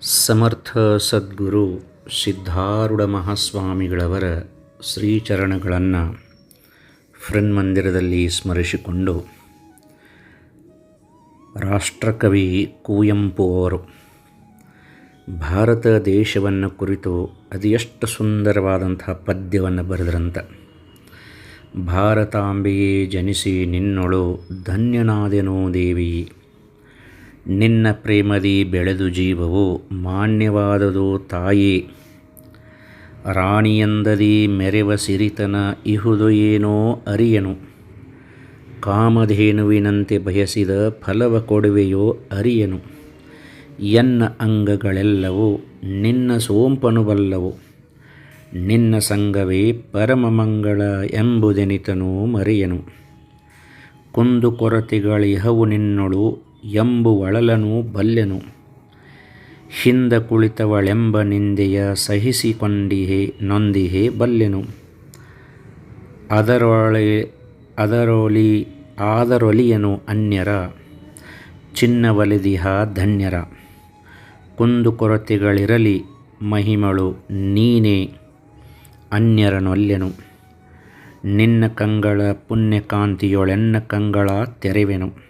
ಸಮರ್ಥ ಸದ್ಗುರು ಸಿದ್ಧಾರೂಢ ಮಹಾಸ್ವಾಮಿಗಳವರ ಶ್ರೀಚರಣಗಳನ್ನು ಮಂದಿರದಲ್ಲಿ ಸ್ಮರಿಸಿಕೊಂಡು ರಾಷ್ಟ್ರಕವಿ ಕುವೆಂಪು ಅವರು ಭಾರತ ದೇಶವನ್ನು ಕುರಿತು ಅದು ಎಷ್ಟು ಸುಂದರವಾದಂತಹ ಪದ್ಯವನ್ನು ಬರೆದ್ರಂತ. ಭಾರತಾಂಬೆಯೇ ಜನಿಸಿ ನಿನ್ನೊಳು ಧನ್ಯನಾದೆನೋ ದೇವಿ. ನಿನ್ನ ಪ್ರೇಮದಿ ಬೆಳೆದು ಜೀವವು ಮಾನ್ಯವಾದದು ತಾಯಿ. ರಾಣಿಯಂದದಿ ಮೆರೆವ ಸಿರಿತನ ಇಹುದು ಏನೋ ಅರಿಯನು. ಕಾಮಧೇನುವಿನಂತೆ ಬಯಸಿದ ಫಲವ ಕೊಡುವೆಯೋ ಅರಿಯನು. ಎನ್ನ ಅಂಗಗಳೆಲ್ಲವೂ ನಿನ್ನ ಸೋಂಪನು ಬಲ್ಲವು ನಿನ್ನ ಸಂಗವೇ ಪರಮ ಮಂಗಳ ಎಂಬುದೆನಿತನು ಮರೆಯನು. ಕುಂದು ಕೊರತೆಗಳಿಹವು ನಿನ್ನೊಳು ಎಂಬುವಳಲನು ಬಲ್ಲೆನು. ಹಿಂದ ಕುಳಿತವಳೆಂಬ ನಿಂದೆಯ ಸಹಿಸಿಕೊಂಡಿಹೆ ನೊಂದಿಹೆ ಬಲ್ಲೆನು. ಅದರೊಳೆ, ಅದರೊಲಿ, ಆದರೊಲಿಯನು ಅನ್ಯರ, ಚಿನ್ನವಲಿದಿಹ ಧನ್ಯರ. ಕುಂದು ಕೊರತೆಗಳಿರಲಿ ಮಹಿಮಳು ನೀನೇ ಅನ್ಯರನೊಲ್ಲೆನು. ನಿನ್ನ ಕಂಗಳ ಪುಣ್ಯಕಾಂತಿಯೊಳೆನ್ನ ಕಂಗಳ ತೆರೆವೆನು.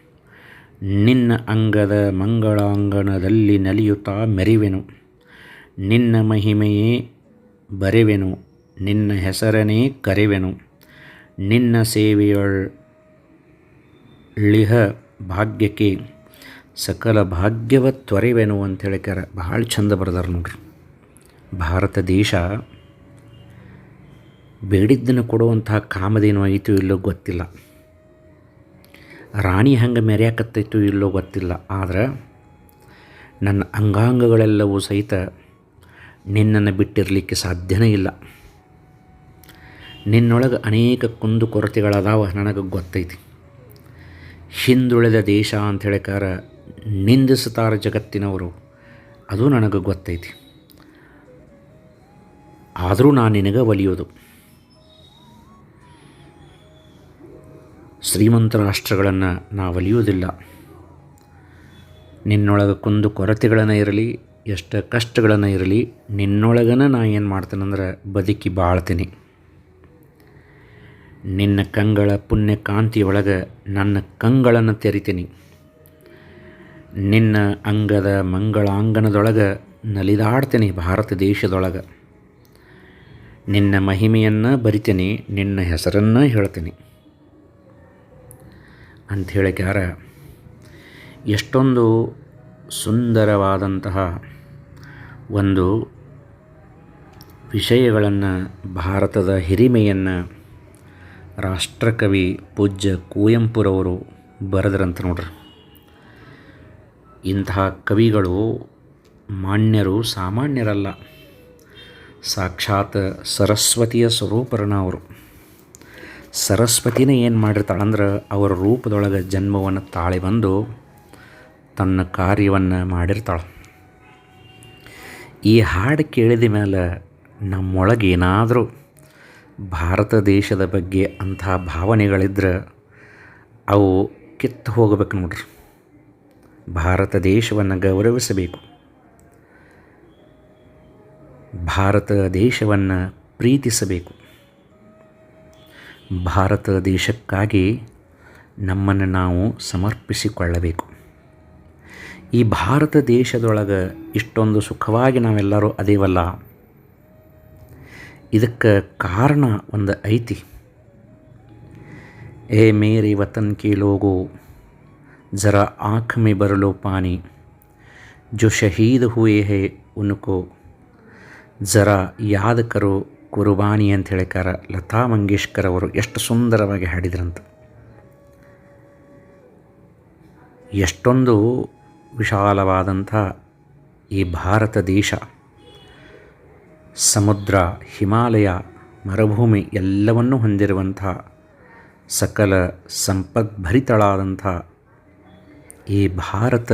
ನಿನ್ನ ಅಂಗದ ಮಂಗಳಾಂಗಣದಲ್ಲಿ ನಲಿಯುತ್ತಾ ಮೆರಿವೆನು. ನಿನ್ನ ಮಹಿಮೆಯೇ ಬರೆವೆನು. ನಿನ್ನ ಹೆಸರನೇ ಕರೆವೆನು. ನಿನ್ನ ಸೇವೆಯೊಳ್ಳಿಹ ಭಾಗ್ಯಕ್ಕೆ ಸಕಲ ಭಾಗ್ಯವ ತ್ವರೆವೆನು ಅಂತ ಹೇಳಿಕ್ಯಾರ ಭಾಳ ಚಂದ ಬರ್ದಾರ ನೋಡ್ರಿ. ಭಾರತ ದೇಶ ಬೇಡಿದ್ದನ್ನು ಕೊಡುವಂತಹ ಕಾಮಧೇನು ಆಯಿತು ಇಲ್ಲೋ ಗೊತ್ತಿಲ್ಲ. ರಾಣಿ ಹಂಗೆ ಮೆರೆಯಾಕತ್ತೈತೋ ಇಲ್ಲೋ ಗೊತ್ತಿಲ್ಲ, ಆದ್ರೆ ನನ್ನ ಅಂಗಾಂಗಗಳೆಲ್ಲವೂ ಸಹಿತ ನಿನ್ನನ್ನು ಬಿಟ್ಟಿರಲಿಕ್ಕೆ ಸಾಧ್ಯನೇ ಇಲ್ಲ. ನಿನ್ನೊಳಗೆ ಅನೇಕ ಕುಂದು ಕೊರತೆಗಳದಾವ ನನಗೆ ಗೊತ್ತೈತಿ. ಹಿಂದುಳಿದ ದೇಶ ಅಂತ ಹೇಳಿಕಾರ ನಿಂದಿಸುತ್ತಾರ ಜಗತ್ತಿನವರು, ಅದು ನನಗೆ ಗೊತ್ತೈತಿ. ಆದರೂ ನಾನು ನಿನಗೆ ಒಲಿಯೋದು. ಶ್ರೀಮಂತ ರಾಷ್ಟ್ರಗಳನ್ನು ನಾವು ಒಲಿಯುವುದಿಲ್ಲ ನಿನ್ನೊಳಗೆ ಕುಂದು ಕೊರತೆಗಳನ್ನು ಇರಲಿ, ಎಷ್ಟು ಕಷ್ಟಗಳನ್ನು ಇರಲಿ, ನಿನ್ನೊಳಗನ ನಾ ಏನು ಮಾಡ್ತೇನೆಂದ್ರೆ ಬದುಕಿ ಬಾಳ್ತೀನಿ. ನಿನ್ನ ಕಂಗಳ ಪುಣ್ಯ ಕಾಂತಿಯೊಳಗೆ ನನ್ನ ಕಂಗಳನ್ನು ತೆರಿತೀನಿ. ನಿನ್ನ ಅಂಗದ ಮಂಗಳಾಂಗಣದೊಳಗೆ ನಲಿದಾಡ್ತೀನಿ ಭಾರತ ದೇಶದೊಳಗೆ. ನಿನ್ನ ಮಹಿಮೆಯನ್ನು ಬರಿತೀನಿ, ನಿನ್ನ ಹೆಸರನ್ನು ಹೇಳ್ತೀನಿ. ಅಂತ ಹೇಳಿಕ್ಯಾರ, ಎಷ್ಟೊಂದು ಸುಂದರವಾದಂತಹ ಒಂದು ವಿಷಯಗಳನ್ನು ಭಾರತದ ಹಿರಿಮೆಯನ್ನು ರಾಷ್ಟ್ರಕವಿ ಪೂಜ್ಯ ಕುವೆಂಪುರವರು ಬರೆದ್ರಂತ ನೋಡ್ರಿ. ಇಂತಹ ಕವಿಗಳು ಮಾನ್ಯರು ಸಾಮಾನ್ಯರಲ್ಲ, ಸಾಕ್ಷಾತ್ ಸರಸ್ವತಿಯ ಸ್ವರೂಪರಣ ಅವರು. ಸರಸ್ವತಿನೇ ಏನು ಮಾಡಿರ್ತಾಳಂದ್ರೆ ಅವರ ರೂಪದೊಳಗೆ ಜನ್ಮವನ್ನು ತಾಳಿ ಬಂದು ತನ್ನ ಕಾರ್ಯವನ್ನು ಮಾಡಿರ್ತಾಳೆ. ಈ ಹಾಡು ಕೇಳಿದ ಮೇಲೆ ನಮ್ಮೊಳಗೆ ಏನಾದರೂ ಭಾರತ ದೇಶದ ಬಗ್ಗೆ ಅಂಥ ಭಾವನೆಗಳಿದ್ರೆ ಅವು ಕಿತ್ತು ಹೋಗಬೇಕು ನೋಡ್ರಿ. ಭಾರತ ದೇಶವನ್ನು ಗೌರವಿಸಬೇಕು. ಭಾರತ ದೇಶವನ್ನು ಪ್ರೀತಿಸಬೇಕು. ಭಾರತ ದೇಶಕ್ಕಾಗಿ ನಮ್ಮನ್ನು ನಾವು ಸಮರ್ಪಿಸಿಕೊಳ್ಳಬೇಕು. ಈ ಭಾರತ ದೇಶದೊಳಗೆ ಇಷ್ಟೊಂದು ಸುಖವಾಗಿ ನಾವೆಲ್ಲರೂ ಅದೇವಲ್ಲ? ಇದಕ್ಕೆ ಕಾರಣ ಒಂದು ಐತಿ. ಏ ಮೇರಿ ವತನ್ ಕಿ ಲೋಗೋ, ಜರ ಆಂಖ್ ಮೇ ಬರಲೋ ಪಾನಿ. ಜೋ ಶಹೀದ್ ಹುಯೇ ಹೇ ಉನ್ಕೋ, ಜರ ಯಾದ ಕರೋ ಕುರ್ಬಾನಿ ಅಂತ ಹೇಳಿಕಾರ ಲತಾ ಮಂಗೇಶ್ಕರ್ ಅವರು ಎಷ್ಟು ಸುಂದರವಾಗಿ ಹಾಡಿದ್ರಂತ. ಎಷ್ಟೊಂದು ವಿಶಾಲವಾದಂಥ ಈ ಭಾರತ ದೇಶ, ಸಮುದ್ರ, ಹಿಮಾಲಯ, ಮರುಭೂಮಿ ಎಲ್ಲವನ್ನೂ ಹೊಂದಿರುವಂಥ ಸಕಲ ಸಂಪದ್ಭರಿತಳಾದಂಥ ಈ ಭಾರತ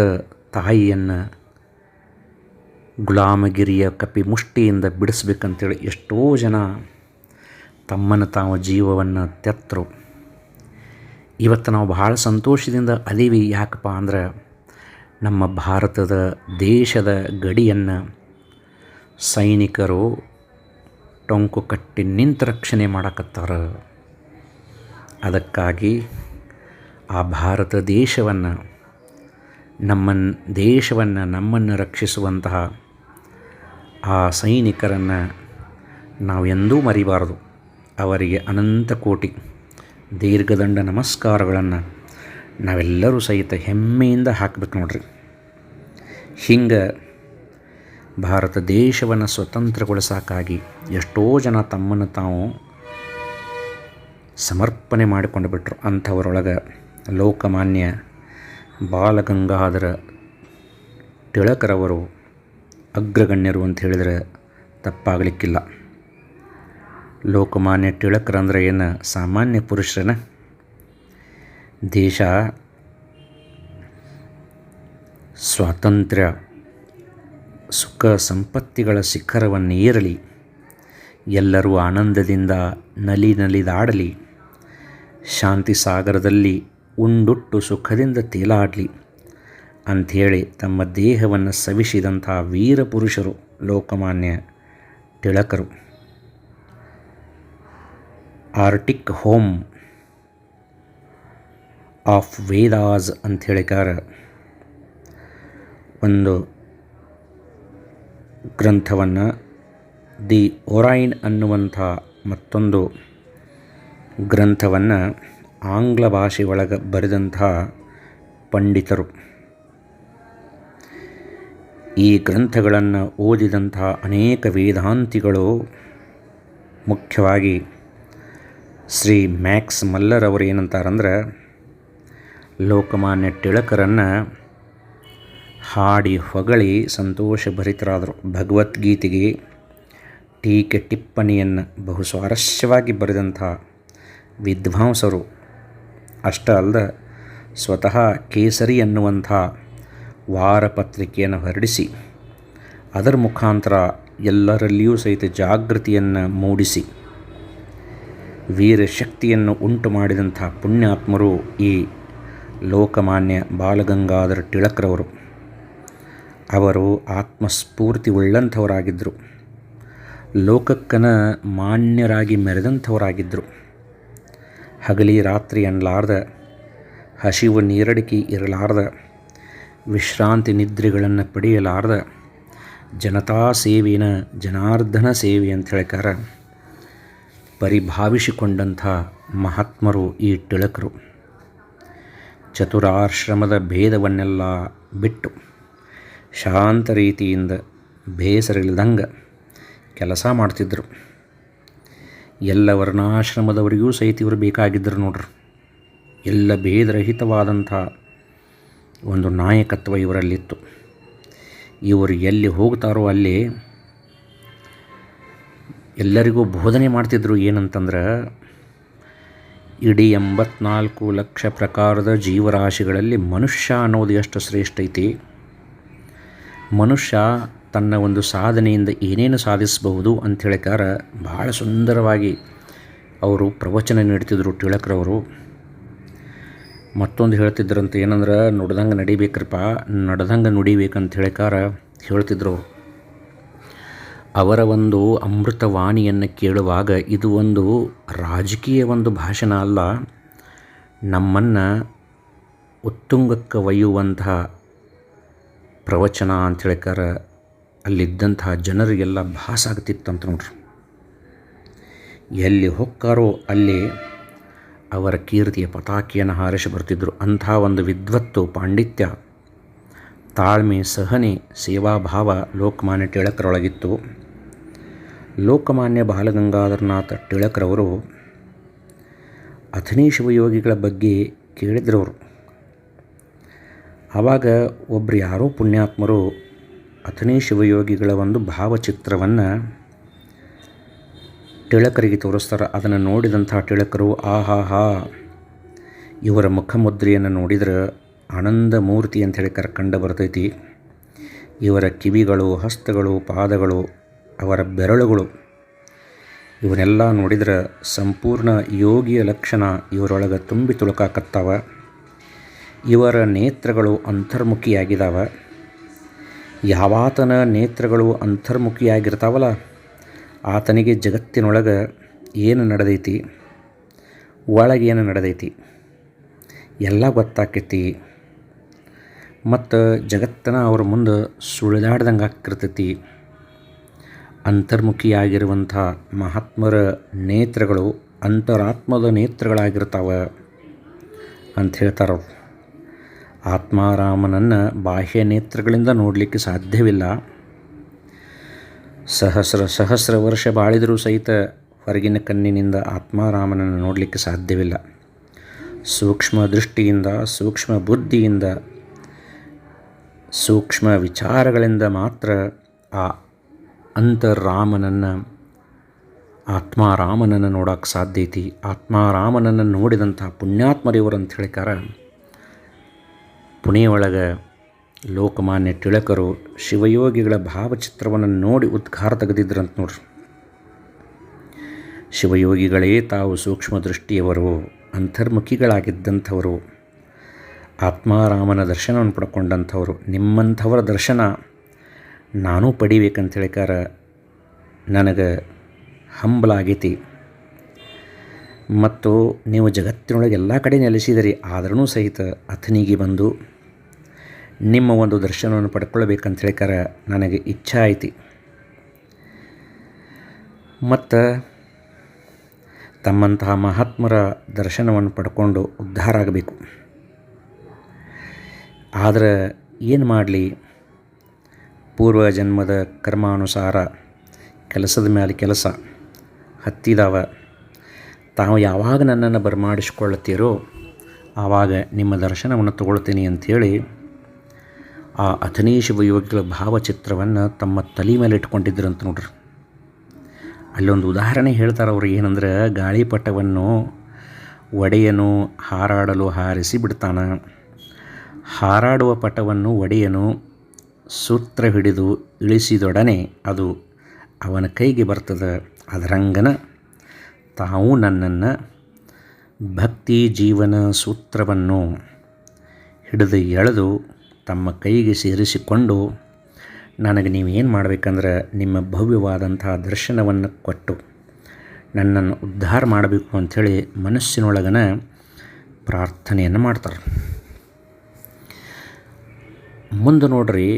ತಾಯಿಯನ್ನು ಗುಲಾಮಗಿರಿಯ ಕಪಿ ಮುಷ್ಟಿಯಿಂದ ಬಿಡಿಸ್ಬೇಕಂತೇಳಿ ಎಷ್ಟೋ ಜನ ತಮ್ಮನ್ನು ತಾವು ಜೀವವನ್ನು ತೆತ್ತರು. ಇವತ್ತು ನಾವು ಬಹಳ ಸಂತೋಷದಿಂದ ಅಲಿವಿ. ಯಾಕಪ್ಪ ಅಂದ್ರೆ ನಮ್ಮ ಭಾರತದ ದೇಶದ ಗಡಿಯನ್ನು ಸೈನಿಕರು ಟೊಂಕು ಕಟ್ಟಿ ನಿಂತು ರಕ್ಷಣೆ ಮಾಡಕತ್ತಾರ. ಅದಕ್ಕಾಗಿ ಆ ಭಾರತ ದೇಶವನ್ನು ನಮ್ಮ ದೇಶವನ್ನು ನಮ್ಮನ್ನು ರಕ್ಷಿಸುವಂತಹ ಆ ಸೈನಿಕರನ್ನು ನಾವು ಎಂದೂ ಮರಿಬಾರದು. ಅವರಿಗೆ ಅನಂತ ಕೋಟಿ ದೀರ್ಘದಂಡ ನಮಸ್ಕಾರಗಳನ್ನು ನಾವೆಲ್ಲರೂ ಸಹಿತ ಹೆಮ್ಮೆಯಿಂದ ಹಾಕ್ಬೇಕು ನೋಡ್ರಿ. ಹಿಂಗೆ ಭಾರತ ದೇಶವನ್ನು ಸ್ವತಂತ್ರಗೊಳಿಸೋಕ್ಕಾಗಿ ಎಷ್ಟೋ ಜನ ತಮ್ಮನ್ನು ತಾವು ಸಮರ್ಪಣೆ ಮಾಡಿಕೊಂಡು ಬಿಟ್ಟರು ಅಂಥವರೊಳಗೆ ಲೋಕಮಾನ್ಯ ಬಾಲಗಂಗಾಧರ ತಿಳಕರವರು ಅಗ್ರಗಣ್ಯರು ಅಂತ ಹೇಳಿದರೆ ತಪ್ಪಾಗಲಿಕ್ಕಿಲ್ಲ. ಲೋಕಮಾನ್ಯ ತಿಳಕರಂದ್ರೆ ಏನು? ಸಾಮಾನ್ಯ ಪುರುಷರನ? ದೇಶ ಸ್ವಾತಂತ್ರ್ಯ, ಸುಖ ಸಂಪತ್ತಿಗಳ ಶಿಖರವನ್ನು ಏರಲಿ, ಎಲ್ಲರೂ ಆನಂದದಿಂದ ನಲಿ ನಲಿದಾಡಲಿ, ಶಾಂತಿ ಸಾಗರದಲ್ಲಿ ಉಂಡುಟ್ಟು ಸುಖದಿಂದ ತೇಲಾಡಲಿ. ಅಂಥೇಳಿ ತಮ್ಮ ದೇಹವನ್ನು ಸವಿಸಿದಂಥ ವೀರ ಪುರುಷರು, ಲೋಕಮಾನ್ಯ ತಿಳಕರು ಆರ್ಟಿಕ್ ಹೋಮ್ ಆಫ್ ವೇದಾಸ್ ಅಂತ ಹೇಳಿಕಾರ ಒಂದು ಗ್ರಂಥವನ್ನು ದಿ ಒರೈನ್ ಅನ್ನುವಂಥ ಮತ್ತೊಂದು ಗ್ರಂಥವನ್ನು ಆಂಗ್ಲ ಭಾಷೆ ಒಳಗೆ ಬರೆದಂಥ ಪಂಡಿತರು. ಈ ಗ್ರಂಥಗಳನ್ನು ಓದಿದಂಥ ಅನೇಕ ವೇದಾಂತಿಗಳು ಮುಖ್ಯವಾಗಿ ಶ್ರೀ ಮ್ಯಾಕ್ಸ್ ಮಲ್ಲರ್ ಅವರು ಏನಂತಾರಂದ್ರೆ, ಲೋಕಮಾನ್ಯ ಟಿಳಕರನ್ನು ಹಾಡಿ ಹೊಗಳಿ ಸಂತೋಷಭರಿತರಾದರು ಭಗವದ್ಗೀತೆಗೆ ಟೀಕೆ ಟಿಪ್ಪಣಿಯನ್ನು ಬಹು ಸ್ವಾರಸ್ಯವಾಗಿ ಬರೆದಂಥ ವಿದ್ವಾಂಸರು. ಅಷ್ಟೇ ಅಲ್ಲದ ಸ್ವತಃ ಕೇಸರಿ ಎನ್ನುವಂಥ ವಾರಪತ್ರಿಕೆಯನ್ನು ಹೊರಡಿಸಿ, ಅದರ ಮುಖಾಂತರ ಎಲ್ಲರಲ್ಲಿಯೂ ಸಹಿತ ಜಾಗೃತಿಯನ್ನು ಮೂಡಿಸಿ, ವೀರಶಕ್ತಿಯನ್ನು ಉಂಟು ಮಾಡಿದಂಥ ಪುಣ್ಯಾತ್ಮರು ಈ ಲೋಕಮಾನ್ಯ ಬಾಲಗಂಗಾಧರ ಟಿಳಕ್ರವರು ಅವರು ಆತ್ಮಸ್ಫೂರ್ತಿ ಉಳ್ಳಂಥವರಾಗಿದ್ದರು ಲೋಕಕ್ಕನ ಮಾನ್ಯರಾಗಿ ಮೆರೆದಂಥವರಾಗಿದ್ದರು. ಹಗಲಿ ರಾತ್ರಿ ಅನ್ನಲಾರ್ದ ಹಸಿವು ನೀರಡಿಕೆ ಇರಲಾರ್ದ, ವಿಶ್ರಾಂತಿ ನಿದ್ರೆಗಳನ್ನು ಪಡೆಯಲಾರ್ದ, ಜನತಾ ಸೇವೆನ ಜನಾರ್ದನ ಸೇವೆ ಅಂತ ಹೇಳ್ಕಾರ ಪರಿಭಾವಿಸಿಕೊಂಡಂಥ ಮಹಾತ್ಮರು ಈ ಟಿಳಕರು ಚತುರಾಶ್ರಮದ ಭೇದವನ್ನೆಲ್ಲ ಬಿಟ್ಟು ಶಾಂತ ರೀತಿಯಿಂದ ಬೇಸರಿಲ್ದಂಗೆ ಕೆಲಸ ಮಾಡ್ತಿದ್ದರು ಎಲ್ಲ ವರ್ಣಾಶ್ರಮದವರಿಗೂ ಸಹಿತ ಇವರು ಬೇಕಾಗಿದ್ದರು ನೋಡ್ರಿ. ಎಲ್ಲ ಭೇದರಹಿತವಾದಂಥ ಒಂದು ನಾಯಕತ್ವ ಇವರಲ್ಲಿತ್ತು. ಇವರು ಎಲ್ಲಿ ಹೋಗ್ತಾರೋ ಅಲ್ಲಿ ಎಲ್ಲರಿಗೂ ಬೋಧನೆ ಮಾಡ್ತಿದ್ರು ಏನಂತಂದ್ರೆ, ಇಡೀ ಎಂಬತ್ನಾಲ್ಕು ಲಕ್ಷ ಪ್ರಕಾರದ ಜೀವರಾಶಿಗಳಲ್ಲಿ ಮನುಷ್ಯ ಅನ್ನೋದು ಎಷ್ಟು ಶ್ರೇಷ್ಠ ಐತಿ? ಮನುಷ್ಯ ತನ್ನ ಒಂದು ಸಾಧನೆಯಿಂದ ಏನೇನು ಸಾಧಿಸಬಹುದು ಅಂತ ಹೇಳಿಕಾರ ಭಾಳ ಸುಂದರವಾಗಿ ಅವರು ಪ್ರವಚನ ನೀಡ್ತಿದ್ರು ಟಿಳಕ್ರವರು ಮತ್ತೊಂದು ಹೇಳ್ತಿದ್ರಂತ ಏನಂದ್ರೆ, ನುಡ್ದಂಗೆ ನಡಿಬೇಕ್ರಪ್ಪ ನಡೆದಂಗೆ ನುಡಿಬೇಕಂತ ಹೇಳಿಕಾರ ಹೇಳ್ತಿದ್ರು. ಅವರ ಒಂದು ಅಮೃತವಾಣಿಯನ್ನು ಕೇಳುವಾಗ ಇದು ಒಂದು ರಾಜಕೀಯ ಒಂದು ಭಾಷಣ ಅಲ್ಲ. ನಮ್ಮನ್ನು ಉತ್ತುಂಗಕ್ಕೆ ಒಯ್ಯುವಂತಹ ಪ್ರವಚನ ಅಂತ ಹೇಳಿಕಾರ ಅಲ್ಲಿದ್ದಂತಹ ಜನರಿಗೆಲ್ಲ ಭಾಸ ಆಗ್ತಿತ್ತಂತ ನೋಡ್ರಿ. ಎಲ್ಲಿ ಹೊಕ್ಕಾರೋ ಅಲ್ಲಿ ಅವರ ಕೀರ್ತಿಯ ಪತಾಕಿಯನ್ನು ಹಾರಿಸಿ ಬರ್ತಿದ್ದರು ಅಂಥ ಒಂದು ವಿದ್ವತ್ತು, ಪಾಂಡಿತ್ಯ, ತಾಳ್ಮೆ, ಸಹನೆ, ಸೇವಾಭಾವ ಲೋಕಮಾನ್ಯ ಟಿಳಕರೊಳಗಿತ್ತು ಲೋಕಮಾನ್ಯ ಬಾಲಗಂಗಾಧರನಾಥ ಟಿಳಕರವರು ಅಥನಿ ಶಿವಯೋಗಿಗಳ ಬಗ್ಗೆ ಕೇಳಿದ್ರವರು. ಆವಾಗ ಒಬ್ಬರು ಯಾರೋ ಪುಣ್ಯಾತ್ಮರು ಅಥಣಿ ಶಿವಯೋಗಿಗಳ ಒಂದು ಭಾವಚಿತ್ರವನ್ನು ಟಿಳಕರಿಗೆ ತೋರಿಸ್ತಾರೆ. ಅದನ್ನು ನೋಡಿದಂಥ ಟಿಳಕರು ಆಹಾ ಇವರ ಮುಖಮುದ್ರೆಯನ್ನು ನೋಡಿದರೆ ಆನಂದ ಮೂರ್ತಿ ಅಂಥೇಳಿ ಕಂಡು ಬರ್ತೈತಿ. ಇವರ ಕಿವಿಗಳು, ಹಸ್ತಗಳು, ಪಾದಗಳು, ಅವರ ಬೆರಳುಗಳು, ಇವನ್ನೆಲ್ಲ ನೋಡಿದ್ರೆ ಸಂಪೂರ್ಣ ಯೋಗಿಯ ಲಕ್ಷಣ ಇವರೊಳಗೆ ತುಂಬಿ ತುಳುಕಾಕತ್ತಾವ. ಇವರ ನೇತ್ರಗಳು ಅಂತರ್ಮುಖಿಯಾಗಿದ್ದಾವ ಯಾವಾತನ ನೇತ್ರಗಳು ಅಂತರ್ಮುಖಿಯಾಗಿರ್ತಾವಲ್ಲ ಆತನಿಗೆ ಜಗತ್ತಿನೊಳಗೆ ಏನು ನಡೆದೈತಿ ಒಳಗೇನು ನಡೆದೈತಿ, ಎಲ್ಲ ಗೊತ್ತಾಕೈತಿ. ಮತ್ತು ಜಗತ್ತನ ಅವ್ರ ಮುಂದೆ ಸುಳಿದಾಡ್ದಂಗೆ ಆಗ್ತಿರ್ತೈತಿ ಅಂತರ್ಮುಖಿಯಾಗಿರುವಂಥ ಮಹಾತ್ಮರ ನೇತ್ರಗಳು ಅಂತರಾತ್ಮದ ನೇತ್ರಗಳಾಗಿರ್ತಾವೆ ಅಂತ ಹೇಳ್ತಾರೆ ಅವ್ರು. ಆತ್ಮಾರಾಮನನ್ನು ಬಾಹ್ಯ ನೇತ್ರಗಳಿಂದ ನೋಡಲಿಕ್ಕೆ ಸಾಧ್ಯವಿಲ್ಲ. ಸಹಸ್ರ ಸಹಸ್ರ ವರ್ಷ ಬಾಳಿದರೂ ಸಹಿತ ಹೊರಗಿನ ಕಣ್ಣಿನಿಂದ ಆತ್ಮಾರಾಮನನ್ನು ನೋಡಲಿಕ್ಕೆ ಸಾಧ್ಯವಿಲ್ಲ. ಸೂಕ್ಷ್ಮ ದೃಷ್ಟಿಯಿಂದ, ಸೂಕ್ಷ್ಮ ಬುದ್ಧಿಯಿಂದ, ಸೂಕ್ಷ್ಮ ವಿಚಾರಗಳಿಂದ ಮಾತ್ರ ಆ ಅಂತರಾಮನನ್ನು, ಆತ್ಮಾರಾಮನನ್ನು ನೋಡೋಕ್ಕೆ ಸಾಧ್ಯ ಐತಿ ಆತ್ಮಾರಾಮನನ್ನು ನೋಡಿದಂಥ ಪುಣ್ಯಾತ್ಮರಿವರು ಅಂತ ಹೇಳಿಕಾರ ಪುಣೆ ಒಳಗೆ ಲೋಕಮಾನ್ಯ ತಿಳಕರು ಶಿವಯೋಗಿಗಳ ಭಾವಚಿತ್ರವನ್ನು ನೋಡಿ ಉದ್ಘಾರ ತೆಗೆದಿದ್ರಂತ ನೋಡ್ರಿ. ಶಿವಯೋಗಿಗಳೇ ತಾವು ಸೂಕ್ಷ್ಮ ದೃಷ್ಟಿಯವರು, ಅಂತರ್ಮುಖಿಗಳಾಗಿದ್ದಂಥವರು, ಆತ್ಮಾರಾಮನ ದರ್ಶನವನ್ನು ಪಡ್ಕೊಂಡಂಥವರು, ನಿಮ್ಮಂಥವರ ದರ್ಶನ ನಾನೂ ಪಡಿಬೇಕಂತ ಹೇಳಿಕಾರ ನನಗೆ ಹಂಬಲಾಗೈತಿ. ಮತ್ತು ನೀವು ಜಗತ್ತಿನೊಳಗೆ ಎಲ್ಲ ಕಡೆ ನೆಲೆಸಿದಿರಿ, ಆದ್ರೂ ಸಹಿತ ಅಥನಿಗೆ ಬಂದು ನಿಮ್ಮ ಒಂದು ದರ್ಶನವನ್ನು ಪಡ್ಕೊಳ್ಬೇಕಂತ ಹೇಳಿಕಾರ ನನಗೆ ಇಚ್ಛೆ ಐತಿ ಮತ್ತು ತಮ್ಮಂತಹ ಮಹಾತ್ಮರ ದರ್ಶನವನ್ನು ಪಡ್ಕೊಂಡು ಉದ್ಧಾರ ಆಗಬೇಕು. ಆದರೆ ಏನು ಮಾಡಲಿ? ಪೂರ್ವ ಜನ್ಮದ ಕರ್ಮಾನುಸಾರ ಕೆಲಸದ ಮೇಲೆ ಕೆಲಸ ಹತ್ತಿದಾವ. ತಾವು ಯಾವಾಗ ನನ್ನನ್ನು ಬರಮಾಡಿಸ್ಕೊಳ್ಳುತ್ತೀರೋ ಆವಾಗ ನಿಮ್ಮ ದರ್ಶನವನ್ನು ತಗೊಳ್ತೀನಿ ಅಂಥೇಳಿ ಆ ಅಥನೀ ಶಿವಯೋಗಿಗಳ ಭಾವಚಿತ್ರವನ್ನು ತಮ್ಮ ತಲೆ ಮೇಲೆ ಇಟ್ಕೊಂಡಿದ್ರಂತ ನೋಡ್ರಿ. ಅಲ್ಲೊಂದು ಉದಾಹರಣೆ ಹೇಳ್ತಾರೆ ಅವರು ಏನಂದ್ರೆ, ಗಾಳಿಪಟವನ್ನು ಒಡೆಯನು ಹಾರಾಡಲು ಹಾರಿಸಿ ಬಿಡ್ತಾನೆ. ಹಾರಾಡುವ ಪಟವನ್ನು ಒಡೆಯನು ಸೂತ್ರ ಹಿಡಿದು ಇಳಿಸಿದೊಡನೆ ಅದು ಅವನ ಕೈಗೆ ಬರ್ತದೆ. ಅದರಂಗನ ತಾವು ನನ್ನನ್ನು ಭಕ್ತಿ ಜೀವನ ಸೂತ್ರವನ್ನು ಹಿಡಿದು ಎಳೆದು ತಮ್ಮ ಕೈಗೆ ಸೇರಿಸಿಕೊಂಡು, ನನಗೆ ನೀವು ಏನು ಮಾಡಬೇಕಂದ್ರೆ ನಿಮ್ಮ ಭವ್ಯವಾದಂತಹ ದರ್ಶನವನ್ನು ಕೊಟ್ಟು, ನನ್ನನ್ನು ಉದ್ಧಾರ ಮಾಡಬೇಕು ಅಂಥೇಳಿ ಮನಸ್ಸಿನೊಳಗನ ಪ್ರಾರ್ಥನೆಯನ್ನು ಮಾಡ್ತಾರೆ. ಮುಂದೆ ನೋಡ್ರಿ,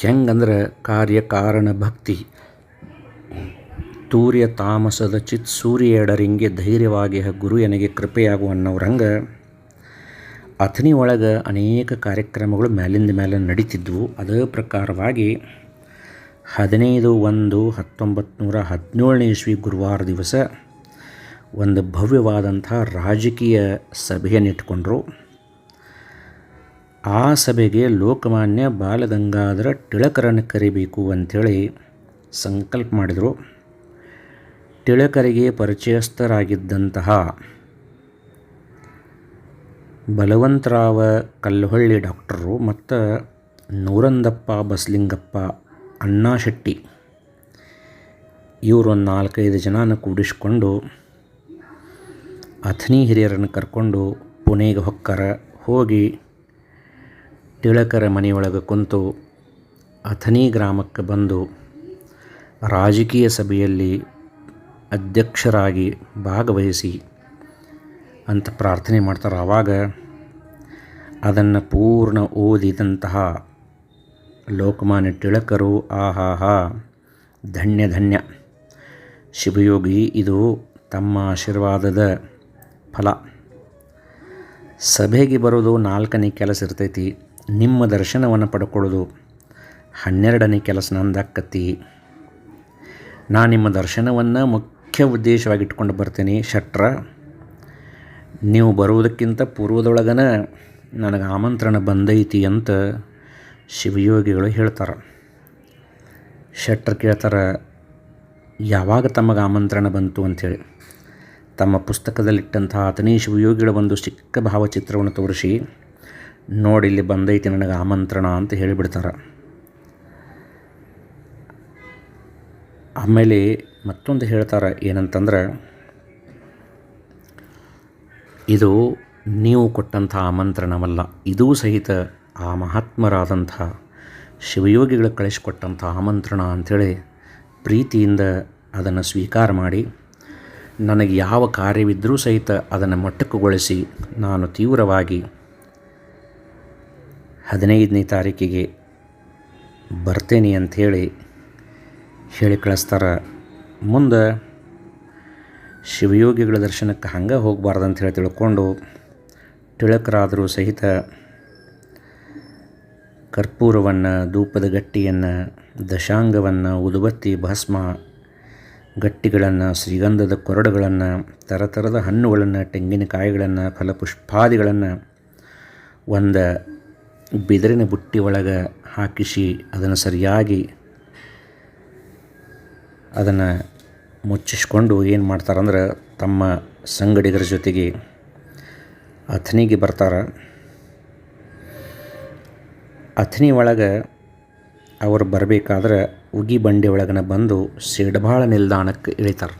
ಹೆಂಗಂದ್ರೆ ಕಾರ್ಯಕಾರಣ ಭಕ್ತಿ. ತೂರ್ಯ ತಾಮಸದ ಚಿತ್ ಸೂರ್ಯ ಎಡರಿಂಗೆ ಧೈರ್ಯವಾಗಿ ಗುರು ಎನಗೆ ಕೃಪೆಯಾಗುವನ್ನವ್ರಂಗ ಅಥಣಿ ಒಳಗೆ ಅನೇಕ ಕಾರ್ಯಕ್ರಮಗಳು ಮೇಲಿಂದ ಮೇಲೆ ನಡೀತಿದ್ವು. ಅದೇ ಪ್ರಕಾರವಾಗಿ ಹದಿನೈದು ಒಂದು ಹತ್ತೊಂಬತ್ತು ನೂರ ಹದಿನೇಳನೇ ಇಸ್ವಿ ಗುರುವಾರ ದಿವಸ ಒಂದು ಭವ್ಯವಾದಂಥ ರಾಜಕೀಯ ಸಭೆಯನ್ನು ಇಟ್ಕೊಂಡ್ರು ಆ ಸಭೆಗೆ ಲೋಕಮಾನ್ಯ ಬಾಲಗಂಗಾಧರ ಟಿಳಕರನ್ನು ಕರಿಬೇಕು ಅಂಥೇಳಿ ಸಂಕಲ್ಪ ಮಾಡಿದರು. ಟಿಳಕರಿಗೆ ಪರಿಚಯಸ್ಥರಾಗಿದ್ದಂತಹ ಬಲವಂತರಾವ ಕಲ್ಹೊಳ್ಳಿ ಡಾಕ್ಟರು ಮತ್ತು ನೂರಂದಪ್ಪ ಬಸಲಿಂಗಪ್ಪ ಅಣ್ಣಾ ಶೆಟ್ಟಿ ಇವರು ಒಂದು ನಾಲ್ಕೈದು ಜನನ ಕೂಡಿಸ್ಕೊಂಡು ಅಥಣಿ ಹಿರಿಯರನ್ನು ಕರ್ಕೊಂಡು ಪುಣೆಗೆ ಹೊಕ್ಕರ ಹೋಗಿ ತಿಳಕರ ಮನೆಯೊಳಗೆ ಕುಂತು ಅಥಣಿ ಗ್ರಾಮಕ್ಕೆ ಬಂದು ರಾಜಕೀಯ ಸಭೆಯಲ್ಲಿ ಅಧ್ಯಕ್ಷರಾಗಿ ಭಾಗವಹಿಸಿ ಅಂತ ಪ್ರಾರ್ಥನೆ ಮಾಡ್ತಾರೆ ಆವಾಗ ಅದನ್ನು ಪೂರ್ಣ ಓದಿದಂತಹ ಲೋಕಮಾನ್ಯ ತಿಳಕರು ಆಹಾಹಾ, ಧನ್ಯ ಧನ್ಯ. ಶಿವಯೋಗಿ, ಇದು ತಮ್ಮ ಆಶೀರ್ವಾದದ ಫಲ. ಸಭೆಗೆ ಬರೋದು ನಾಲ್ಕನೇ ಕೆಲಸ ಇರ್ತೈತಿ. ನಿಮ್ಮ ದರ್ಶನವನ್ನು ಪಡ್ಕೊಳ್ಳೋದು ಹನ್ನೆರಡನೇ ಕೆಲಸ ನಂದಕ್ಕತ್ತಿ ನಾನು ನಿಮ್ಮ ದರ್ಶನವನ್ನು ಮುಖ್ಯ ಉದ್ದೇಶವಾಗಿ ಇಟ್ಕೊಂಡು ಬರ್ತೀನಿ. ಶಟ್ರ ನೀವು ಬರುವುದಕ್ಕಿಂತ ಪೂರ್ವದೊಳಗನ ನನಗೆ ಆಮಂತ್ರಣ ಬಂದೈತಿ ಅಂತ ಶಿವಯೋಗಿಗಳು ಹೇಳ್ತಾರೆ. ಶೆಟ್ಟರ್ ಕೇಳ್ತಾರೆ, ಯಾವಾಗ ತಮಗೆ ಆಮಂತ್ರಣ ಬಂತು ಅಂಥೇಳಿ. ತಮ್ಮ ಪುಸ್ತಕದಲ್ಲಿಟ್ಟಂಥ ಆತನೇ ಶಿವಯೋಗಿಗಳ ಒಂದು ಚಿಕ್ಕ ಭಾವಚಿತ್ರವನ್ನು ತೋರಿಸಿ, ನೋಡಿ ಇಲ್ಲಿ ಬಂದೈತಿ ನನಗೆ ಆಮಂತ್ರಣ ಅಂತ ಹೇಳಿಬಿಡ್ತಾರೆ. ಆಮೇಲೆ ಮತ್ತೊಂದು ಹೇಳ್ತಾರೆ ಏನಂತಂದ್ರೆ ಇದು ನೀವು ಕೊಟ್ಟಂಥ ಆಮಂತ್ರಣವಲ್ಲ ಇದೂ ಸಹಿತ ಆ ಮಹಾತ್ಮರಾದಂಥ ಶಿವಯೋಗಿಗಳು ಕಳಿಸಿಕೊಟ್ಟಂಥ ಆಮಂತ್ರಣ ಅಂಥೇಳಿ ಪ್ರೀತಿಯಿಂದ ಅದನ್ನು ಸ್ವೀಕಾರ ಮಾಡಿ, ನನಗೆ ಯಾವ ಕಾರ್ಯವಿದ್ದರೂ ಸಹಿತ ಅದನ್ನು ಮೊಟ್ಟಕುಗೊಳಿಸಿ ನಾನು ತೀವ್ರವಾಗಿ ಹದಿನೈದನೇ ತಾರೀಕಿಗೆ ಬರ್ತೇನೆ ಅಂಥೇಳಿ ಹೇಳಿ ಕಳಿಸ್ತಾರೆ ಮುಂದೆ ಶಿವಯೋಗಿಗಳ ದರ್ಶನಕ್ಕೆ ಹಂಗೆ ಹೋಗಬಾರ್ದು ಅಂತ ಹೇಳಿ ತಿಳ್ಕೊಂಡು ತಿಳಕರಾದರೂ ಸಹಿತ ಕರ್ಪೂರವನ್ನು, ಧೂಪದ ಗಟ್ಟಿಯನ್ನು, ದಶಾಂಗವನ್ನು, ಉದುಬತ್ತಿ, ಭಸ್ಮ, ಗಟ್ಟಿಗಳನ್ನು, ಶ್ರೀಗಂಧದ ಕೊರಡುಗಳನ್ನು, ತರತರದ ಹಣ್ಣುಗಳನ್ನು ತೆಂಗಿನಕಾಯಿಗಳನ್ನು ಫಲಪುಷ್ಪಾದಿಗಳನ್ನು ಒಂದು ಬಿದಿರಿನ ಬುಟ್ಟಿ ಒಳಗೆ ಹಾಕಿಸಿ ಅದನ್ನು ಸರಿಯಾಗಿ ಅದನ್ನು ಮುಚ್ಚಿಸ್ಕೊಂಡು ಏನು ಮಾಡ್ತಾರಂದ್ರೆ ತಮ್ಮ ಸಂಗಡಿಗರ ಜೊತೆಗೆ ಅಥಣಿಗೆ ಬರ್ತಾರೆ. ಅಥಣಿ ಒಳಗೆ ಅವರು ಬರಬೇಕಾದ್ರೆ ಉಗಿ ಬಂಡಿ ಒಳಗನ ಬಂದು ಸಿಡಬಾಳ ನಿಲ್ದಾಣಕ್ಕೆ ಇಳಿತಾರೆ.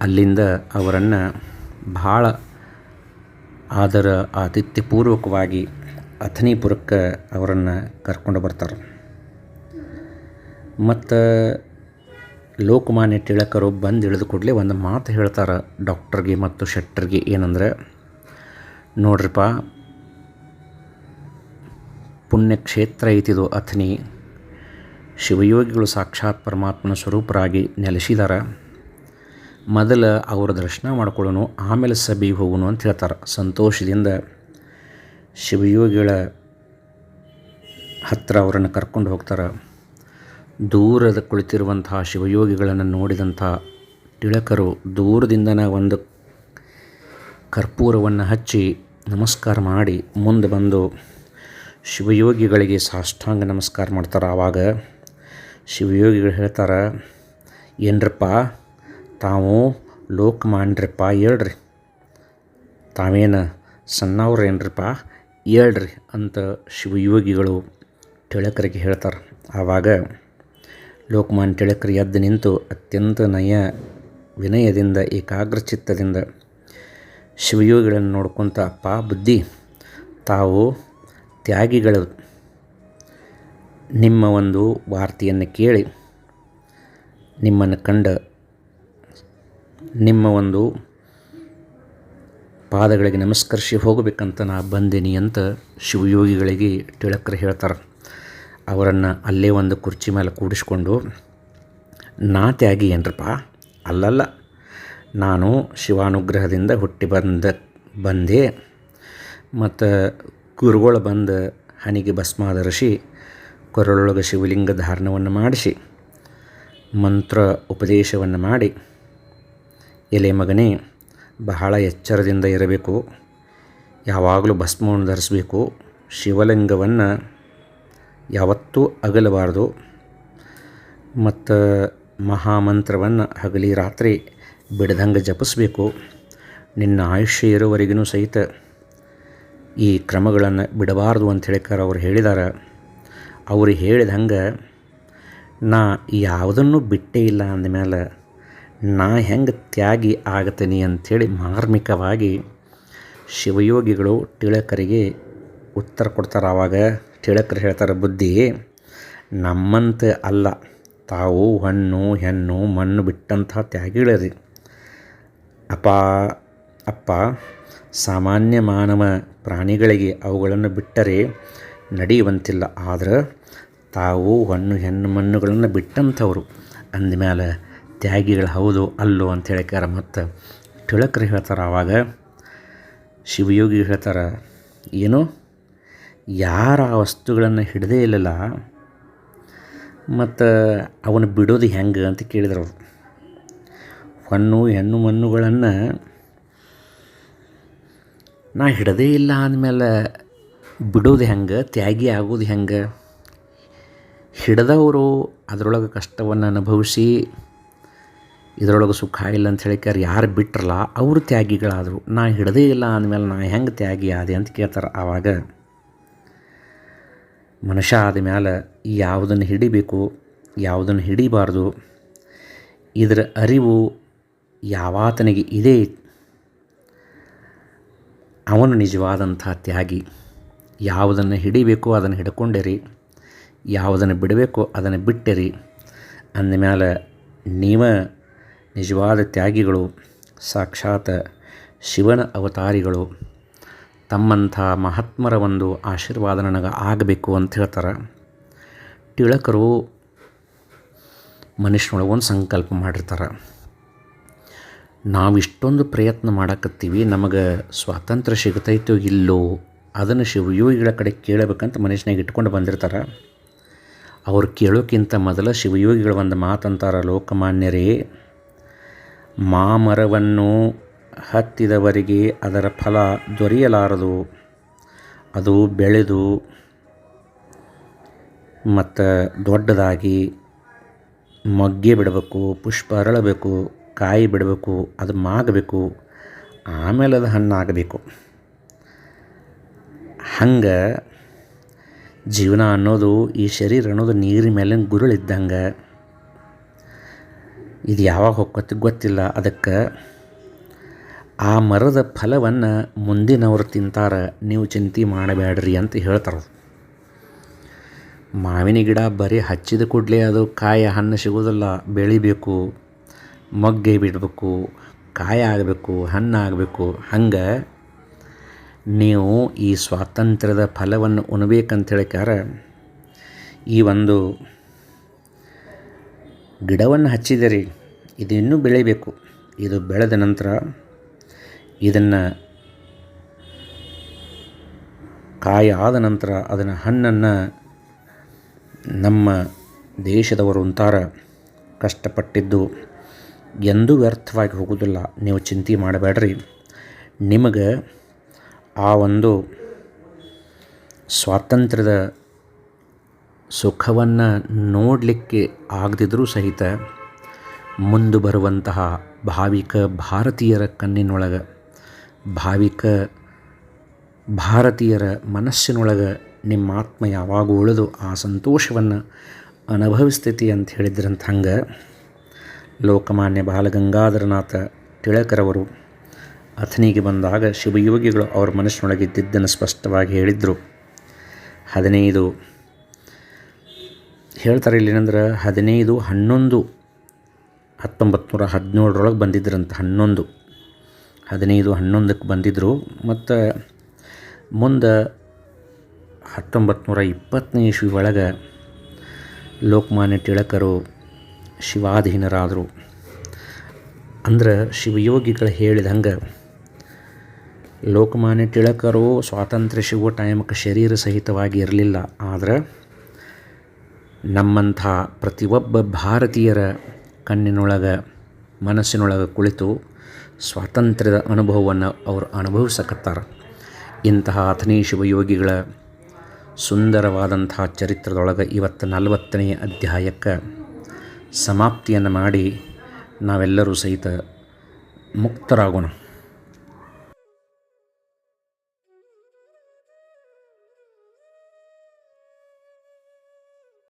ಅಲ್ಲಿಂದ ಅವರನ್ನು ಭಾಳ ಆದರ ಆತಿಥ್ಯಪೂರ್ವಕವಾಗಿ ಅಥಣಿಪುರಕ್ಕೆ ಅವರನ್ನು ಕರ್ಕೊಂಡು ಬರ್ತಾರೆ. ಮತ್ತು ಲೋಕಮಾನ್ಯ ತಿಳಕರು ಬಂದು ಇಳಿದು ಕೂಡಲೇ ಒಂದು ಮಾತು ಹೇಳ್ತಾರೆ ಡಾಕ್ಟರ್ಗೆ ಮತ್ತು ಶೆಟ್ಟರ್ಗೆ ಏನಂದ್ರೆ ನೋಡ್ರಿಪ್ಪ ಪುಣ್ಯಕ್ಷೇತ್ರ ಐತಿದು ಅಥನಿ ಶಿವಯೋಗಿಗಳು ಸಾಕ್ಷಾತ್ ಪರಮಾತ್ಮನ ಸ್ವರೂಪರಾಗಿ ನೆಲೆಸಿದಾರ. ಮೊದಲು ಅವರ ದರ್ಶನ ಮಾಡ್ಕೊಳ್ಳೋನು, ಆಮೇಲೆ ಸಭೆಗೆ ಹೋಗೋನು ಅಂತ ಹೇಳ್ತಾರೆ. ಸಂತೋಷದಿಂದ ಶಿವಯೋಗಿಗಳ ಹತ್ತಿರ ಅವರನ್ನು ಕರ್ಕೊಂಡು ಹೋಗ್ತಾರೆ. ದೂರದ ಕುಳಿತಿರುವಂತಹ ಶಿವಯೋಗಿಗಳನ್ನು ನೋಡಿದಂಥ ತಿಳಕರು ದೂರದಿಂದನೇ ಒಂದು ಕರ್ಪೂರವನ್ನು ಹಚ್ಚಿ ನಮಸ್ಕಾರ ಮಾಡಿ ಮುಂದೆ ಬಂದು ಶಿವಯೋಗಿಗಳಿಗೆ ಸಾಷ್ಟಾಂಗ ನಮಸ್ಕಾರ ಮಾಡ್ತಾರೆ. ಆವಾಗ ಶಿವಯೋಗಿಗಳು ಹೇಳ್ತಾರೆ, ಏನ್ರಪ್ಪ, ತಾವು ಲೋಕಮಾನ್ರಪ್ಪ ಹೇಳ್ರಿ. ತಾವೇನು ಸಣ್ಣವ್ರು ಏನ್ರಪ್ಪ ಹೇಳ್ರಿ ಅಂತ ಶಿವಯೋಗಿಗಳು ತಿಳಕರಿಗೆ ಹೇಳ್ತಾರೆ. ಆವಾಗ ಲೋಕಮಾನ್ಯ ತಿಳಕರು ಎದ್ದು ನಿಂತು ಅತ್ಯಂತ ನಯ ವಿನಯದಿಂದ, ಏಕಾಗ್ರಚಿತ್ತದಿಂದ ಶಿವಯೋಗಿಗಳನ್ನು ನೋಡ್ಕೊತ ಅಪ್ಪ ಬುದ್ಧಿ, ತಾವು ತ್ಯಾಗಿಗಳು ನಿಮ್ಮ ಒಂದು ವಾರ್ತೆಯನ್ನು ಕೇಳಿ. ನಿಮ್ಮನ್ನು ಕಂಡ ನಿಮ್ಮ ಒಂದು ಪಾದಗಳಿಗೆ ನಮಸ್ಕರಿಸಿ ಹೋಗಬೇಕಂತ ನಾ ಬಂದೀನಿ ಅಂತ ಶಿವಯೋಗಿಗಳಿಗೆ ತಿಳಕರು ಹೇಳ್ತಾರೆ. ಅವರನ್ನು ಅಲ್ಲೇ ಒಂದು ಕುರ್ಚಿ ಮೇಲೆ ಕೂಡಿಸ್ಕೊಂಡು, ನಾ ತ್ಯಾಗಿ ಏನ್ರಪ್ಪ? ಅಲ್ಲಲ್ಲ. ನಾನು ಶಿವಾನುಗ್ರಹದಿಂದ ಹುಟ್ಟಿ ಬಂದ, ಬಂದೆ. ಮತ್ತು ಗುರುಗಳು ಬಂದು ಹನಿಗೆ ಭಸ್ಮಾಧರಿಸಿ ಕೊರಳೊಳಗೆ ಶಿವಲಿಂಗ ಧಾರಣವನ್ನು ಮಾಡಿಸಿ, ಮಂತ್ರ ಉಪದೇಶವನ್ನು ಮಾಡಿ. ಎಲೆ ಮಗನೇ, ಬಹಳ ಎಚ್ಚರದಿಂದ ಇರಬೇಕು. ಯಾವಾಗಲೂ ಭಸ್ಮವನ್ನು ಧರಿಸಬೇಕು. ಶಿವಲಿಂಗವನ್ನು ಯಾವತ್ತೂ ಅಗಲಬಾರ್ದು. ಮತ್ತು ಮಹಾಮಂತ್ರವನ್ನು ಹಗಲಿ ರಾತ್ರಿ ಬಿಡದಂಗೆ ಜಪಿಸ್ಬೇಕು. ನಿನ್ನ ಆಯುಷ್ಯ ಇರೋವರೆಗೂ ಸಹಿತ ಈ ಕ್ರಮಗಳನ್ನು ಬಿಡಬಾರ್ದು ಅಂತ ಹೇಳಿಕಾರ ಅವ್ರು ಹೇಳಿದಾರೆ. ಅವರು ಹೇಳಿದ ಹಂಗೆ ನಾ ಯಾವುದನ್ನು ಬಿಟ್ಟೇ ಇಲ್ಲ ಅಂದಮೇಲೆ ನಾ ಹೆಂಗೆ ತ್ಯಾಗಿ ಆಗತೀನಿ ಅಂಥೇಳಿ ಮಾರ್ಮಿಕವಾಗಿ ಶಿವಯೋಗಿಗಳು ಟಿಳಕರಿಗೆ ಉತ್ತರ ಕೊಡ್ತಾರೆ ಆವಾಗ ತಿಳಕರು ಹೇಳ್ತಾರೆ ಬುದ್ಧಿ, ನಮ್ಮಂತೆ ಅಲ್ಲ, ತಾವು ಹಣ್ಣು, ಹೆಣ್ಣು, ಮಣ್ಣು ಬಿಟ್ಟಂತಹ ತ್ಯಾಗಿಳರಿ ಅಪ್ಪ ಅಪ್ಪ, ಸಾಮಾನ್ಯ ಮಾನವ ಪ್ರಾಣಿಗಳಿಗೆ ಅವುಗಳನ್ನು ಬಿಟ್ಟರೆ ನಡೆಯುವಂತಿಲ್ಲ. ಆದರೆ ತಾವು ಹಣ್ಣು, ಹೆಣ್ಣು, ಮಣ್ಣುಗಳನ್ನು ಬಿಟ್ಟಂಥವರು. ಅಂದಮೇಲೆ ತ್ಯಾಗಿಗಳು ಹೌದು, ಅಲ್ಲೋ ಅಂತ ಹೇಳಿಕಾರ ಮತ್ತು ತಿಳಕರು ಹೇಳ್ತಾರೆ ಆವಾಗ ಶಿವಯೋಗಿ ಹೇಳ್ತಾರೆ, ಏನು? ಯಾರ ಆ ವಸ್ತುಗಳನ್ನು ಹಿಡದೇ ಇಲ್ಲಲ್ಲ, ಮತ್ತು ಅವನು ಬಿಡೋದು ಹೆಂಗೆ ಅಂತ ಕೇಳಿದ್ರು ಅವರು. ಹೊನ್ನು ಹೆಣ್ಣು ಮಣ್ಣುಗಳನ್ನು ನಾ ಹಿಡದೇ ಇಲ್ಲ ಅಂದಮೇಲೆ ಬಿಡೋದು ಹೆಂಗೆ, ತ್ಯಾಗಿ ಆಗೋದು ಹೆಂಗೆ? ಹಿಡ್ದವರು ಅದರೊಳಗೆ ಕಷ್ಟವನ್ನು ಅನುಭವಿಸಿ ಇದರೊಳಗೆ ಸುಖ ಇಲ್ಲ ಅಂತ ಹೇಳಿಕಾರ ಯಾರು ಬಿಟ್ರಲ್ಲ, ಅವರು ತ್ಯಾಗಿಗಳಾದರು. ನಾ ಹಿಡದೇ ಇಲ್ಲ ಅಂದಮೇಲೆ ನಾ ಹೆಂಗೆ ತ್ಯಾಗಿ ಆದೆ ಅಂತ ಕೇಳ್ತಾರೆ ಆವಾಗ ಮನುಷ್ಯ ಆದ ಮ್ಯಾಲೆ ಯಾವುದನ್ನು ಹಿಡಿಬೇಕು, ಯಾವುದನ್ನು ಹಿಡಿಬಾರ್ದು, ಇದರ ಅರಿವು ಯಾವಾತನಿಗೆ ಇದೆ ಅವನು ನಿಜವಾದಂಥ ತ್ಯಾಗಿ. ಯಾವುದನ್ನು ಹಿಡಿಬೇಕು ಅದನ್ನು ಹಿಡ್ಕೊಂಡಿರಿ, ಯಾವುದನ್ನು ಬಿಡಬೇಕು ಅದನ್ನು ಬಿಟ್ಟಿರಿ. ಅಂದಮೇಲೆ ನೀವ ನಿಜವಾದ ತ್ಯಾಗಿಗಳು, ಸಾಕ್ಷಾತ್ ಶಿವನ ಅವತಾರಿಗಳು. ತಮ್ಮಂಥ ಮಹಾತ್ಮರ ಒಂದು ಆಶೀರ್ವಾದ ನನಗೆ ಆಗಬೇಕು ಅಂತ ಹೇಳ್ತಾರೆ. ತಿಳಕರು ಮನುಷ್ಯನೊಳಗೆ ಒಂದು ಸಂಕಲ್ಪ ಮಾಡಿರ್ತಾರೆ. ನಾವು ಇಷ್ಟೊಂದು ಪ್ರಯತ್ನ ಮಾಡಕತ್ತೀವಿ, ನಮಗೆ ಸ್ವಾತಂತ್ರ್ಯ ಸಿಗ್ತೈತೋ ಇಲ್ಲೋ ಅದನ್ನು ಶಿವಯೋಗಿಗಳ ಕಡೆ ಕೇಳಬೇಕಂತ ಮನುಷ್ಯನಾಗ ಇಟ್ಕೊಂಡು ಬಂದಿರ್ತಾರೆ. ಅವ್ರು ಕೇಳೋಕ್ಕಿಂತ ಮೊದಲ ಶಿವಯೋಗಿಗಳ ಒಂದು ಮಾತಂತಾರ, ಲೋಕಮಾನ್ಯರೇ, ಮಾಮರವನ್ನು ಹತ್ತಿದವರಿಗೆ ಅದರ ಫಲ ದೊರೆಯಲಾರದು. ಅದು ಬೆಳೆದು ಮತ್ತು ದೊಡ್ಡದಾಗಿ ಮೊಗ್ಗೆ ಬಿಡಬೇಕು ಪುಷ್ಪ ಅರಳಬೇಕು ಕಾಯಿ ಬಿಡಬೇಕು ಅದು ಮಾಗಬೇಕು, ಆಮೇಲೆ ಅದು ಹಣ್ಣಾಗಬೇಕು. ಹಂಗೆ ಜೀವನ ಅನ್ನೋದು ಈ ಶರೀರ ಅನ್ನೋದು ನೀರಿನ ಮೇಲಿನ ಗುರುಳಿದ್ದಂಗೆ, ಇದು ಯಾವಾಗ ಹೊಕ್ಕತ್ತೆ ಗೊತ್ತಿಲ್ಲ. ಅದಕ್ಕೆ ಆ ಮರದ ಫಲವನ್ನು ಮುಂದಿನವರು ತಿಂತಾರೆ, ನೀವು ಚಿಂತೆ ಮಾಡಬೇಡ್ರಿ ಅಂತ ಹೇಳ್ತಾರೆ ಮಾವಿನ ಗಿಡ ಬರೀ ಹಚ್ಚಿದ ಕೂಡಲೇ ಅದು ಕಾಯಿ ಹಣ್ಣು ಸಿಗೋದಲ್ಲ ಬೆಳಿಬೇಕು, ಮೊಗ್ಗೆ ಬಿಡಬೇಕು, ಕಾಯಿ ಆಗಬೇಕು, ಹಣ್ಣು ಆಗಬೇಕು, ಹಂಗೆ ನೀವು ಈ ಸ್ವಾತಂತ್ರ್ಯದ ಫಲವನ್ನು ಉಣ್ಬೇಕಂತ ಹೇಳಿಕಾರ ಈ ಒಂದು ಗಿಡವನ್ನು ಹಚ್ಚಿದಿರಿ ಇದು ಇನ್ನೂ ಬೆಳಿಬೇಕು. ಇದು ಬೆಳೆದ ನಂತರ ಇದನ್ನು ಕಾಯಿ ಆದ ನಂತರ ಅದನ್ನು ಹಣ್ಣನ್ನು ನಮ್ಮ ದೇಶದವರು ಅಂತಾರ, ಕಷ್ಟಪಟ್ಟಿದ್ದು ಎಂದೂ ವ್ಯರ್ಥವಾಗಿ ಹೋಗುವುದಿಲ್ಲ. ನೀವು ಚಿಂತೆ ಮಾಡಬೇಡ್ರಿ. ನಿಮಗೆ ಆ ಒಂದು ಸ್ವಾತಂತ್ರ್ಯದ ಸುಖವನ್ನು ನೋಡಲಿಕ್ಕೆ ಆಗದಿದ್ರೂ ಸಹಿತ ಮುಂದೆ ಬರುವಂತಹ ಭಾವಿಕ ಭಾರತೀಯರ ಕಣ್ಣಿನೊಳಗೆ ಭಾವಿಕ ಭಾರತೀಯರ ಮನಸ್ಸಿನೊಳಗೆ ನಿಮ್ಮ ಆತ್ಮ ಯಾವಾಗೂ ಉಳಿದು ಆ ಸಂತೋಷವನ್ನು ಅನುಭವಿಸ್ತೈತಿ ಅಂತ ಹೇಳಿದ್ರಂತ ಹಂಗೆ ಲೋಕಮಾನ್ಯ ಬಾಲಗಂಗಾಧರನಾಥ ತಿಳಕರವರು ಅಥನಿಗೆ ಬಂದಾಗ ಶಿವಯೋಗಿಗಳು ಅವ್ರ ಮನಸ್ಸಿನೊಳಗೆ ಇದ್ದಿದ್ದನ್ನು ಸ್ಪಷ್ಟವಾಗಿ ಹೇಳಿದರು. ಹದಿನೈದು. ಹೇಳ್ತಾರೆ ಇಲ್ಲೇನಂದ್ರೆ ಹದಿನೈದು ಹನ್ನೊಂದು ಹತ್ತೊಂಬತ್ತು ನೂರ ಹದಿನೇಳರೊಳಗೆ ಬಂದಿದ್ದರಂತ ಹನ್ನೊಂದು. ಹದಿನೈದು, ಹನ್ನೊಂದಕ್ಕೆ ಬಂದಿದ್ದರು ಮತ್ತು ಮುಂದೆ ಹತ್ತೊಂಬತ್ತು ನೂರ ಇಪ್ಪತ್ತನೇ ಇಸ್ವಿ ಒಳಗೆ ಲೋಕಮಾನ್ಯ ಟಿಳಕರು ಶಿವಾಧೀನರಾದರು. ಅಂದ್ರೆ ಶಿವಯೋಗಿಗಳು ಹೇಳಿದಂಗೆ ಲೋಕಮಾನ್ಯ ಟಿಳಕರು ಸ್ವಾತಂತ್ರ್ಯ ಸಿಗುವ ಟೈಮಕ್ಕೆ ಶರೀರ ಸಹಿತವಾಗಿ ಇರಲಿಲ್ಲ. ಆದರೆ ನಮ್ಮಂಥ ಪ್ರತಿಯೊಬ್ಬ ಭಾರತೀಯರ ಕಣ್ಣಿನೊಳಗೆ, ಮನಸ್ಸಿನೊಳಗೆ ಕುಳಿತು ಸ್ವಾತಂತ್ರ್ಯದ ಅನುಭವವನ್ನು ಅವರು ಅನುಭವಿಸಕತ್ತಾರೆ. ಇಂತಹ ಅಥಣಿ ಶಿವಯೋಗಿಗಳ ಸುಂದರವಾದಂತಹ ಚರಿತ್ರದೊಳಗೆ ಇವತ್ತು ನಲವತ್ತನೆಯ ಅಧ್ಯಾಯಕ್ಕೆ ಸಮಾಪ್ತಿಯನ್ನು ಮಾಡಿ ನಾವೆಲ್ಲರೂ ಸಹಿತ ಮುಕ್ತರಾಗೋಣ.